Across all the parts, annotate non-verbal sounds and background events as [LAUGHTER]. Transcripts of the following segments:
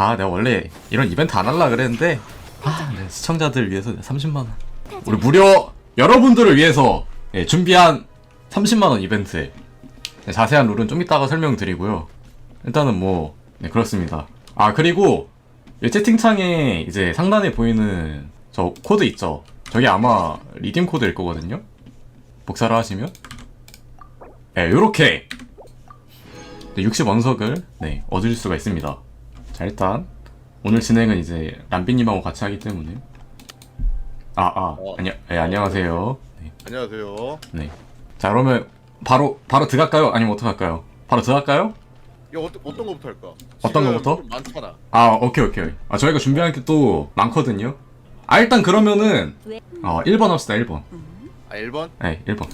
아 내가 원래 이런 이벤트 안 하려 그랬는데 아 네, 시청자들 위해서 30만원. 우리 무려 여러분들을 위해서 예, 준비한 30만원 이벤트 네, 자세한 룰은 좀 이따가 설명드리고요. 일단은 뭐 네, 그렇습니다. 아 그리고 이 채팅창에 이제 상단에 보이는 저 코드 있죠? 저게 아마 리딤 코드일 거거든요? 복사를 하시면? 네, 요렇게. 60원석을 네, 얻을 수가 있습니다 자 일단 오늘 진행은 이제 람비님하고 같이 하기 때문에 아아 어. 안녕 네, 안녕하세요 네, 안녕하세요. 네. 자 그러면 바로 바로 들어갈까요 아니면 어떡할까요 바로 들어갈까요 이거 어떤 어떤 거부터 할까? 어떤 지금 거부터? 좀 많잖아. 아 오케이 오케이 아 저희가 준비한 게 또 많거든요 아 일단 그러면은 어 1번 합시다 1번 아 1번? 네 1번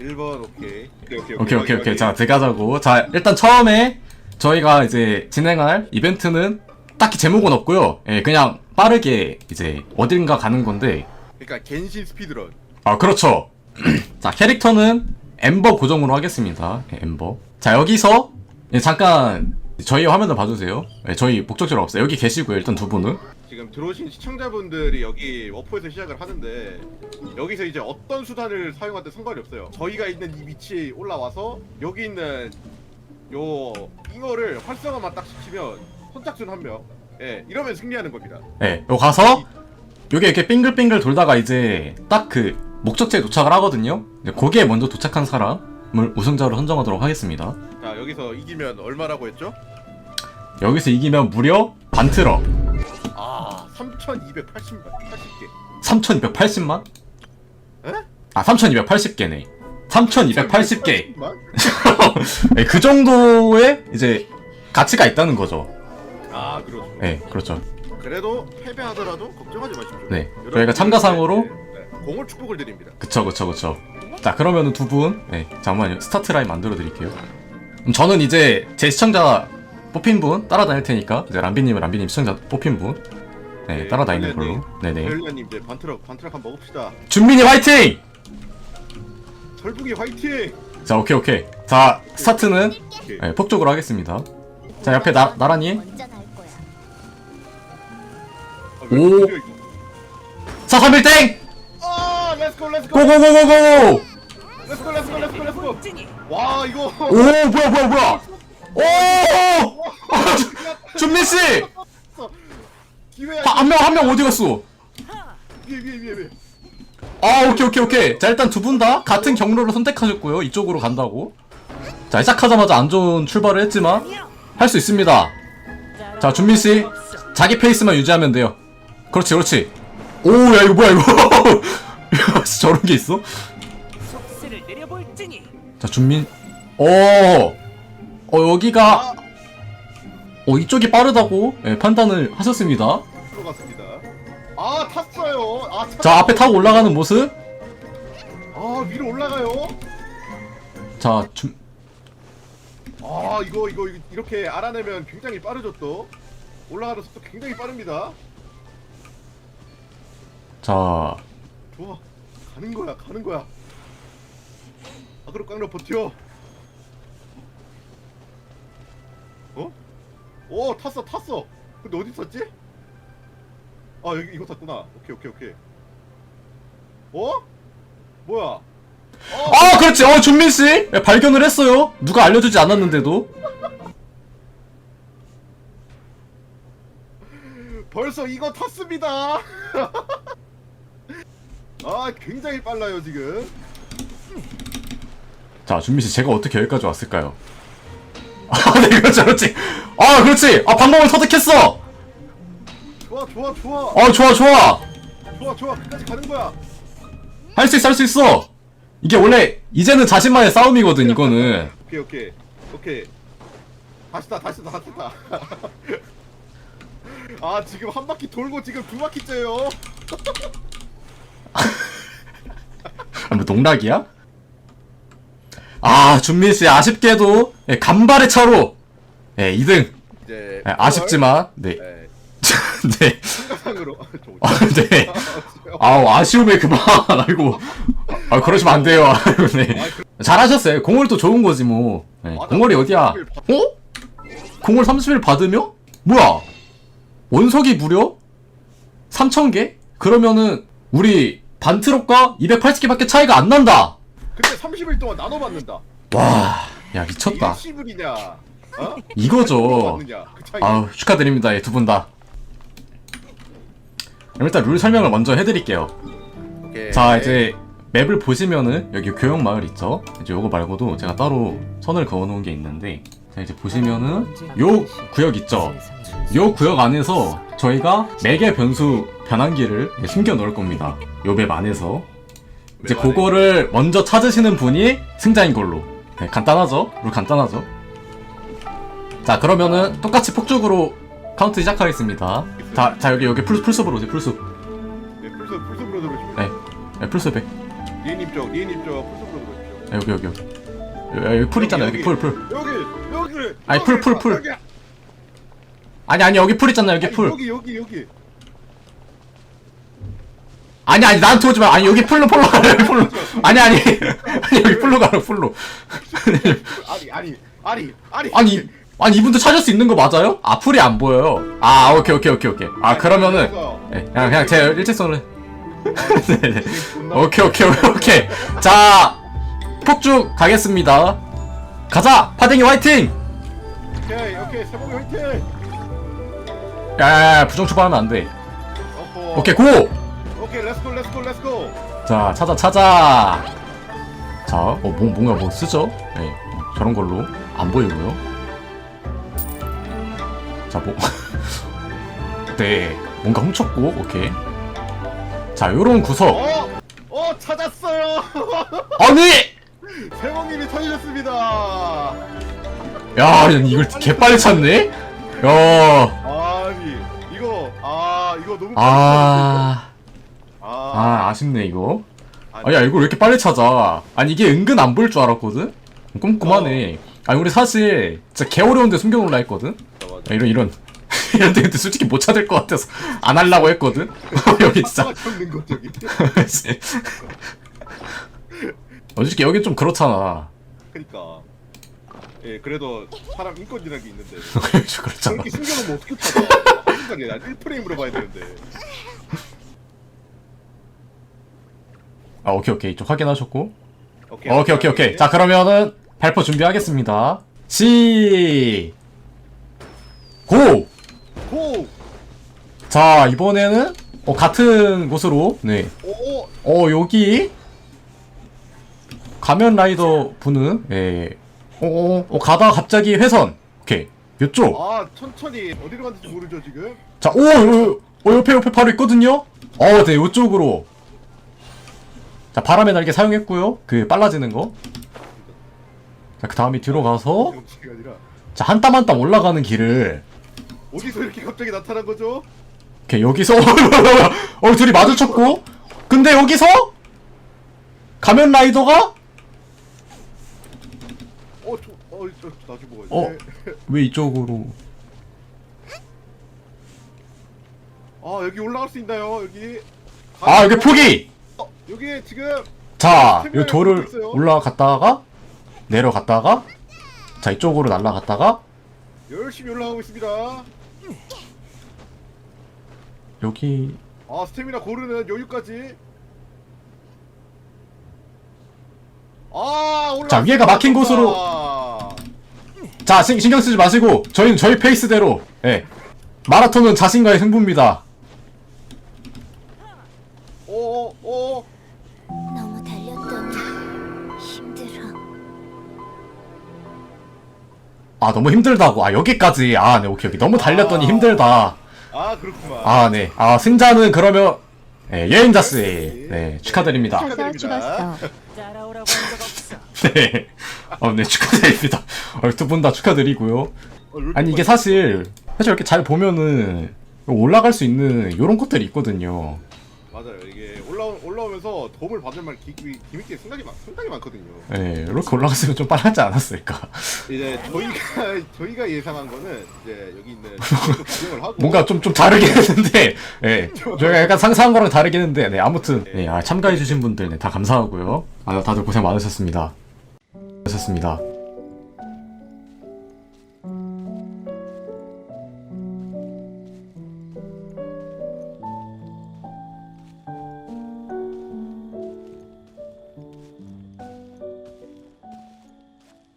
1번 오케이. 오케이 오케이 오케이 오케이 오케이 자 들어가자고 자 일단 처음에 저희가 이제 진행할 이벤트는 딱히 제목은 없고요. 예 그냥 빠르게 이제 어딘가 가는 건데. 그러니까 겐신 스피드런. 아 그렇죠. [CLEARS THROAT] 자 캐릭터는 엠버 고정으로 하겠습니다. 예, 엠버. 자 여기서 예, 잠깐 저희 화면을 봐주세요. 예, 저희 목적지로 없어요 여기 계시고요 일단 두 분은. 지금 들어오신 시청자분들이 여기 워포에서 시작을 하는데 여기서 이제 어떤 수단을 사용하든 상관이 없어요. 저희가 있는 이 위치에 올라와서 여기 있는 요 잉어를 활성화만 딱 시키면 선착순 한 명. 예, 이러면 승리하는 겁니다. 예, 요 가서 요게 이렇게 빙글빙글 돌다가 이제 딱 그 목적지에 도착을 하거든요. 이제 거기에 먼저 도착한 사람을 우승자로 선정하도록 하겠습니다. 자, 여기서 이기면 얼마라고 했죠? 여기서 이기면 무려 반트럭 아, 3,280만 80개. 3,280만? 에? 아, 3,280개네. 3,280개. 만? 예, 그 정도의 이제 가치가 있다는 거죠. 아, 그렇죠. 예, 그렇죠. 그래도 패배하더라도 걱정하지 마십시오. 네, 여러분, 저희가 참가상으로 네, 네, 공을 축복을 드립니다. 그쵸, 그쵸, 그쵸. 자, 그러면은 두 분, 네, 잠깐만요. 스타트 라인 만들어 드릴게요. 그럼 저는 이제 제 시청자 뽑힌 분 따라다닐 테니까, 이제 람비님은 람비님 시청자 뽑힌 분, 네, 네, 따라다니는. 걸로. 네네. 별려님 이제 반트럭 반트럭 한번 먹읍시다. 준민이 화이팅! 설북이 화이팅! 자, 오케이, 오케이. 자, 스타트는 오케이. 네, 폭쪽으로 하겠습니다. 자, 옆에 나, 나라님. 먼저 날 거야. 아, 왜 오. 이렇게 이거? 4, 3, 1, 땡! 아, 렛츠고 렛츠고 고고고고고! 렛츠고 렛츠고 렛츠고 렛츠고. 와 이거. 오, 뭐야, 뭐야, 뭐야! 오! 아, 주- 준민씨! 기회야. 한 명, 한 명 어디 갔어? 위에 위에 위에 위에. 아 오케이 오케이 오케이. 자 일단 두 분 다 같은 경로를 선택하셨고요. 이쪽으로 간다고. 자 시작하자마자 안 좋은 출발을 했지만 할 수 있습니다. 자 준민씨 자기 페이스만 유지하면 돼요. 그렇지 그렇지. 오 야 이거 뭐야 이거. [LAUGHS] 야, 저런 게 있어? 자 준민. 어어 어, 여기가 어 이쪽이 빠르다고 예, 판단을 하셨습니다. 들어갔습니다. 아 탔어요. 아 탔. 자 앞에 타고 올라가는 모습 아 위로 올라가요. 자 준, 아 이거 이거 이거 이렇게 알아내면 굉장히 빠르죠 또. 올라가는 속도 굉장히 빠릅니다. 자 좋아. 가는 거야 가는 거야. 아 그럼 깡로 버텨. 어? 오 탔어 탔어. 근데 어디 있었지? 아 여기 이거 탔구나. 오케이 오케이 오케이. 어? 뭐야? 아 그렇지 어 준민 씨 예, 발견을 했어요 누가 알려주지 않았는데도 [LAUGHS] 벌써 이거 탔습니다. [LAUGHS] 아 굉장히 빨라요 지금. 자 준민 씨 제가 어떻게 여기까지 왔을까요 [LAUGHS] 아 네 그렇지 그렇지 아 그렇지 아 방법을 터득했어 좋아 좋아. 어 좋아 좋아. 좋아 좋아. 끝까지 가는 거야. 할 수 있어 할 수 있어. 이게 원래 이제는 자신만의 싸움이거든 이거는. 오케이 오케이. 오케이. 다시 다 다시 다 다시 다. [LAUGHS] 아 지금 한 바퀴 돌고 지금 두 바퀴째요. [LAUGHS] 아, 뭐 농락이야? 아 준민씨 아쉽게도 예, 간발의 차로. 예 2등. 이제 예, 아쉽지만 네. 네, 네. 참가상으로 아, 네. 아우 아쉬움에 그만 아이고 아 그러시면 안 돼요 아이고 [LAUGHS] 네 잘하셨어요 공을 또 좋은 거지 뭐 네. 공월이 어디야 어? 공월 30일 받으며? 뭐야 원석이 무려 3,000개? 그러면은 우리 반트럭과 280개밖에 차이가 안 난다. 근데 30일 동안 나눠 받는다. 와, 야 미쳤다. 일시불이냐? 어? 이거죠. 그. 아우 축하드립니다 두분 다. 그럼 일단 룰 설명을 먼저 해드릴게요. 오케이. 자 이제 맵을 보시면은 여기 교역 마을 있죠? 이제 요거 말고도 제가 따로 선을 그어놓은 게 있는데 자 이제 보시면은 요 구역 있죠? 요 구역 안에서 저희가 매개 변수 변환기를 숨겨 놓을 겁니다. 요 맵 안에서 이제. 그거를 먼저 찾으시는 분이 승자인 걸로. 네, 간단하죠? 룰 간단하죠? 자 그러면은 똑같이 폭죽으로 카운트 시작하겠습니다. 자, 자 여기 여기 풀 풀숲으로 오세요 풀숲. 네, 풀숲 풀숲으로 들어오십시오. 네, 네 풀숲에. 리님 쪽, 리님 쪽 풀숲으로 들어오십시오. 아, 여기 여기 여기 여기, 여기 풀 있잖아요 여기 풀 풀. 여기 여기. 아니, 여기, 풀, 풀, 풀. 여기. 아니 아니 여기 풀 있잖아요 여기 아니, 풀. 여기 여기 여기. 아니 아니 나한테 오지 마. 아니 여기 풀로 풀로 가라 여기 풀로. 아니 아니 [LAUGHS] 아니 여기 풀로 가라 풀로. 아니 아니 아니 아니. 아니 아니 이분도 찾을 수 있는 거 맞아요? 아 풀이 안 보여요. 아 오케이 오케이 오케이 오케이. 아 그러면은 네, 그냥 그냥 제 일직선으로. 해. [LAUGHS] 네네. 오케이 오케이 오케이 오케이. 자 폭죽 가겠습니다. 가자 파댕이 화이팅. 오케이 오케이 세봉이 화이팅. 야야야 부정 추방하면 안 돼. 어허. 오케이 고. 오케이 렛츠고 렛츠고 렛츠고. 자 찾아 찾아 자 어, 뭐, 뭔가 뭐 쓰죠 네 저런 걸로 안 보이고요 자 뭐. 네 뭔가 훔쳤고 오케이. 자 요런 구석. 어? 어 찾았어요. 아니 세봉님이 찾으셨습니다. 야 이걸 개빨리 찾네? 야아 아니 이거 아 이거 너무 아, 아, 아, 아쉽네 이거. 아야 이걸 왜 이렇게 빨리 찾아? 아니 이게 은근 안 보일 줄 알았거든? 꼼꼼하네. 아니 우리 사실 진짜 개 어려운데 숨겨놓으려 했거든. 야, 이런 이런. [LAUGHS] 이런 데 근데 솔직히 못 찾을 것 같아서 안 하려고 했거든? [LAUGHS] 여기 진짜. 아까 찾는 거 저기. 어, 솔직히 여기 좀 그렇잖아. 그러니까. 예 그래도 사람 인권이라는 게 있는데. [LAUGHS] 좀 그렇잖아. 저렇게 숨겨놓으면 어떻게 찾아? 난 1프레임으로 봐야 되는데. 아 오케이 오케이. 이쪽 확인하셨고. 오케이 오케이 오케이 오케이. 자 그러면은 발표 준비하겠습니다. 시 고! 고. 자 이번에는 어, 같은 곳으로 네 오. 어 여기 가면 라이더 분은 예. 어, 어, 어 가다가 갑자기 회선 오케이 요쪽 아 천천히 어디로 갔는지 모르죠 지금. 자, 오, 오, 오, 옆에 옆에 바로 있거든요. 어, 네, 이쪽으로. 자, 바람의 날개 사용했고요. 그 빨라지는 거. 자, 그 다음에 뒤로 가서 지금 아니라 자, 한 땀 한 땀 올라가는 길을 어디서 이렇게 갑자기 나타난 거죠? 이렇게 여기서 [LAUGHS] 어, 둘이 마주쳤고. 근데 여기서 가면 라이더가 어, 저, 어, 저, 나중에 먹어야 어. 돼. 왜 이쪽으로? 아, 여기 올라갈 수 있나요? 여기. 아, 여기 포기. 어, 여기 지금 자, 이 돌을 올라갔다가 내려갔다가 자, 이쪽으로 날아갔다가 열심히 올라가고 있습니다. 여기 아, 스태미나 고르는 여유까지. 아, 올라. 자, 위에가 막힌 곳으로. 자 신, 신경 쓰지 마시고 저희는 저희 페이스대로 예 마라톤은 자신과의 승부입니다 오, 오, 오. 너무 달렸더니 힘들어. 아 너무 힘들다고 아 여기까지 아 네 오케이 오케이 너무 달렸더니 힘들다 아, 그렇구만. 아 네 아 승자는 그러면 예, 여행자스 네 축하드립니다 가서 죽었어. 따라오라고 한 적 없어. [LAUGHS] 네, 어, 네 축하드립니다 어, 두분 다 축하드리고요 어, 아니 이게 사실 사실 이렇게 잘 보면은 올라갈 수 있는 요런 것들이 있거든요. 올라오면서 도움을 받을 만 기, 기, 기믹게 생각이 많, 상당히 많거든요. 예 이렇게 올라갔으면 좀 빨랐지 않았을까 이제 저희가 저희가 예상한 거는 이제 여기 있는 [LAUGHS] 구경을 하고 뭔가 좀, 좀 다르긴 했는데, 예. 저희가 약간 상상한 거랑 다르긴 했는데, 네. 아무튼, 네. 아, 참가해주신 분들, 네. 다 감사하고요. 아, 다들 고생 많으셨습니다. 많으셨습니다.